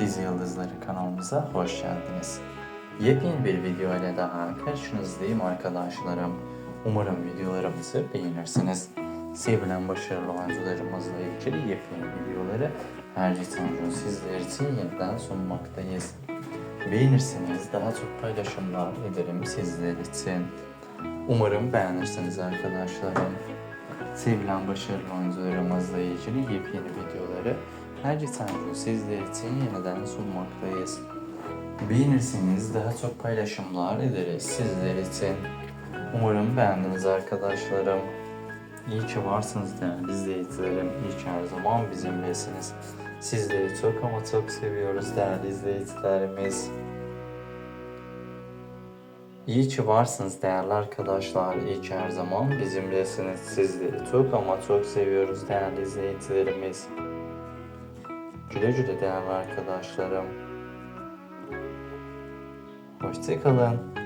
Dizi Yıldızları kanalımıza hoş geldiniz. Yepyeni bir video ile daha karşınızdayım arkadaşlarım. Umarım videolarımızı beğenirsiniz. Sevilen başarılı oyuncularımızla ilgili yepyeni videoları geçen gün sizler için yeniden sunmaktayız. Beğenirseniz daha çok paylaşımlar ederim sizler için. Umarım beğenirsiniz arkadaşlarım. Sevilen başarılı oyuncularımızla ilgili yepyeni videoları her gün sizler için yeniden sunmaktayız. Beğenirseniz daha çok paylaşımlar ederiz sizler için. Umarım beğendiniz arkadaşlarım. İyi ki varsınız değerli izleyicilerim. İyi ki her zaman bizimlesiniz. Sizleri çok ama çok seviyoruz değerli izleyicilerimiz. İyi ki varsınız değerli arkadaşlar. İyi ki her zaman bizimlesiniz. Sizleri çok ama çok seviyoruz değerli izleyicilerimiz. Güle güle değerli arkadaşlarım. Hoşçakalın.